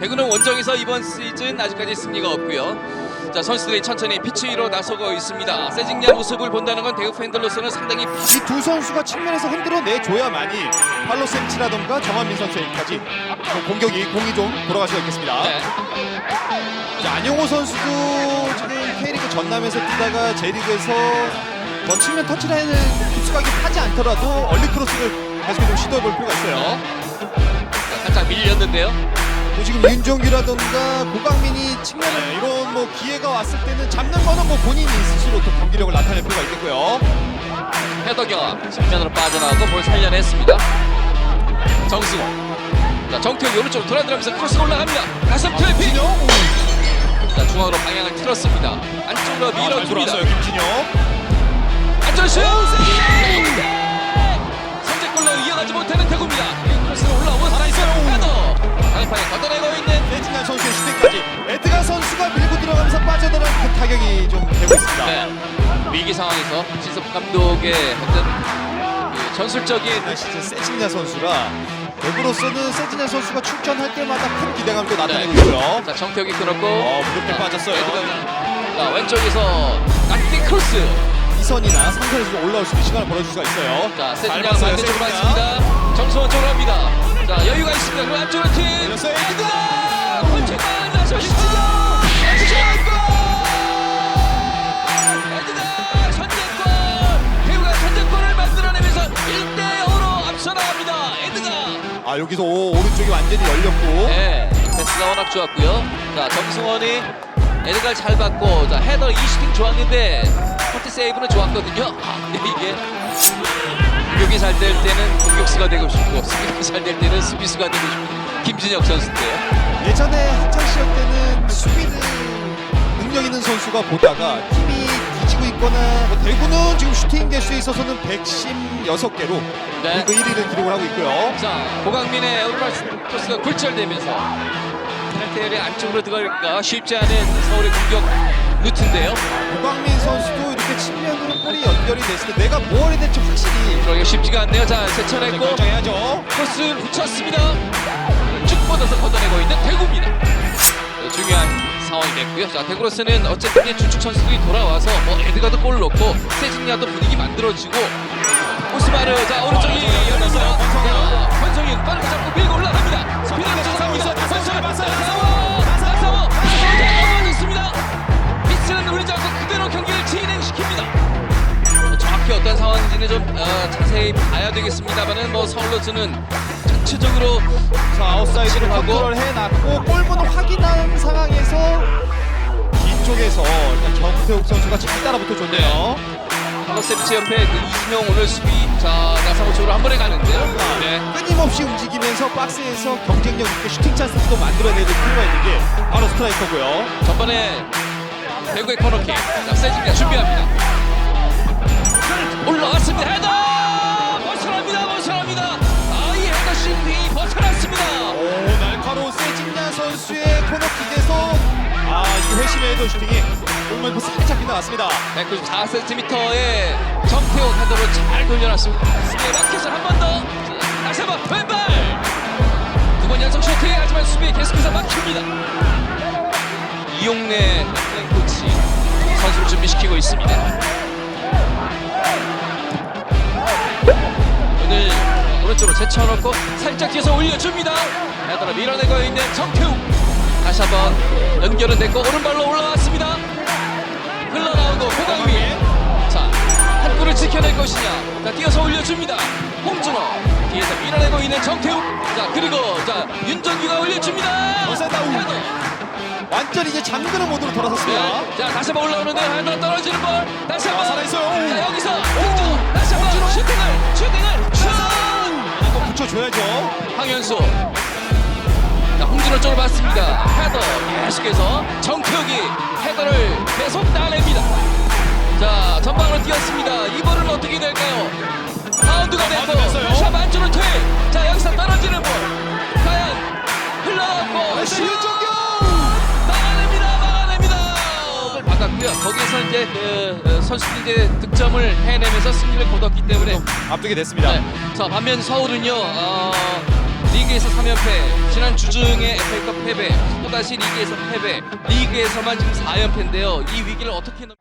대구는 원정에서 이번 시즌 아직까지 승리가 없고요. 자 선수들이 천천히 피치 위로 나서고 있습니다. 세징야 모습을 본다는 건 대구 팬들로서는 상당히 이 두 선수가 측면에서 흔들어 내줘야만이 팔로 센치라던가 정한민 선수에게까지 좀 공격이 공이 좀 돌아갈 수가 있겠습니다. 네. 자, 안용호 선수도 지금 K리그 전남에서 뛰다가 J리그에서 뭐 측면 터치라인을 깊숙하게 파지 않더라도 얼리 크로스를 계속 좀 시도해 볼 필요가 있어요. 자, 살짝 밀렸는데요. 또 지금 윤종규라던가 고강민이 측면에 이런 뭐 기회가 왔을 때는 잡는 거는 뭐 본인이 스스로 또 경기력을 나타낼 필요가 있겠고요. 헤더경 측면으로 빠져나가고 볼 살려냈습니다. 정승호. 자 정태욱이 오른쪽으로 돌아들면서 크로스 올라갑니다. 가슴 트래핑. 김진영. 자 중앙으로 방향을 틀었습니다. 안쪽으로 아, 잘 밀어줍니다. 들어왔어요, 김진영. 네. 위기 상황에서 진섭 감독의 어떤 그 전술적인 아, 진짜 세징야 선수라 대구로서는 세징야 선수가 출전할 때마다 큰 기대감을 또 나타내고 네. 있고요. 자 정태욱이 끊었고 어, 무겁게 빠졌어요. 자 왼쪽에서 낮게 크로스 이선이나 상선에서 좀 올라올 수 있는 시간을 벌어줄 수가 있어요. 자잘 세진양 봤어요, 반대쪽으로. 왔습니다 정수원 쪽으로 갑니다 자 여유가 있습니다 그럼 안쪽으로 팀 열렸어요. 아 여기서 오, 오른쪽이 완전히 열렸고 네, 패스가 워낙 좋았고요. 자, 정승원이 에드가를 잘 받고, 자, 헤더 20팅 좋았는데, 커트 세이브는 좋았거든요. 아, 근데 이게, 공격이 잘 될 때는 공격수가 되고 싶고, 수비가 잘 될 때는 수비수가 되고 싶고, 김진혁 선수인데요. 예전에 한창 시절 때는 수비는 능력 있는 선수가 보다가 팀이 거나 뭐 대구는 지금 슈팅 개수에 있어서는 116개로 네. 그 1위를 기록을 하고 있고요. 자, 고강민의 오른발 크로스가 굴절되면서, 페널티에 안쪽으로 들어갈까 쉽지 않은 서울의 공격 루트인데요. 고광민 선수도 이렇게 측면으로 볼이 연결이 됐을 때 내가 뭘 해야 될지 확실히 그러기가 쉽지가 않네요. 자, 제쳐냈고, 결정해야죠. 크로스 붙였습니다. 쭉 뻗어서 걷어내고 있는 대구 됐고요. 자, 대구로서는 어쨌든 이 주축 선수들이 돌아와서 뭐 에드가도 골 넣고 세징야도 분위기 만들어지고 오스마르 자 오른쪽이 열렸어요. 자, 권성윤 빠르게 잡고 밀고 올라갑니다. 스피드를 조성합니다. 권성윤 나사워 나사워 맞았습니다. 미스는 누리지 않고 그대로 경기를 진행시킵니다. 정확히 어떤 상황인지는 좀 어, 자세히 봐야 되겠습니다만은 뭐 서울로서는 전체적으로 자 아웃사이드를 하고. 컨트롤 해놨고 정태욱 선수가 잘 따라붙어 줬네요. 팔로세비치 옆에 그 이진영 오늘 수비 자 나상호 쪽으로 한 번에 가는데요. 네. 끊임없이 움직이면서 박스에서 경쟁력 있게 슈팅 찬스도 만들어내는 필요가 있는 게 바로 스트라이커고요. 전반에 대구의 코너킥 자 세징가 준비합니다. 올라왔습니다. 헤더 벗어납니다. 벗어납니다. 아이 헤더 슈팅이 벗어났습니다. 오 날카로운 세징야 선수의 코너킥에서 아이 회심의 헤더 슈팅이 골문에서 살짝 빗나갔습니다. 194cm의 정태욱 헤더로 잘 돌려놨습니다. 수비에 막혀서 한 번 더. 자, 다시 한번 왼발. 두 번 연속 슈팅 하지만 수비에 계속해서 막힙니다. 이용래 코치 선수를 준비시키고 있습니다. 오늘 오른쪽으로 제쳐놓고 살짝 뒤에서 올려줍니다. 헤더로 밀어내고 있는 정태욱. 다시 한번 연결은 됐고 오른발로 올라왔 흘러나오고 고강민 자, 한 골을 지켜낼 것이냐. 자, 뛰어서 올려줍니다. 홍준호. 뒤에서 밀어내고 있는 정태욱. 자, 그리고 자, 윤정규가 올려줍니다. 어센다, 우. 헤더. 완전히 이제 잠그는 모드로 돌아섰습니다. 네. 자, 다시 한번 올라오는데 헤더 떨어지는 볼. 다시 아, 한번. 살아있어요. 자, 여기서 홍준호. 다시 한번 슈팅을 슈팅을 슛 한번 붙여줘야죠. 황현수 자, 홍준호 쪽을 봤습니다. 헤더 계속해서 정태욱이 헤더를 계속 따냅니다. 자 전방으로 뛰었습니다. 이번은 어떻게 될까요? 바운드 됐고. 샵 안쪽으로 퇴 자 여기서 떨어지는 볼. 과연 흘러갔고 슛! 막아냅니다 막아냅니다! 거기에서 이제 그 어, 선수들이 이제 득점을 해내면서 승리를 거뒀기 때문에 앞두게 됐습니다. 네. 자 반면 서울은요 어, 리그 경기에서 3연패, 지난 주중에 FA컵 패배, 또다시 리그에서 패배, 리그에서만 지금 4연패인데요. 이 위기를 어떻게 넘...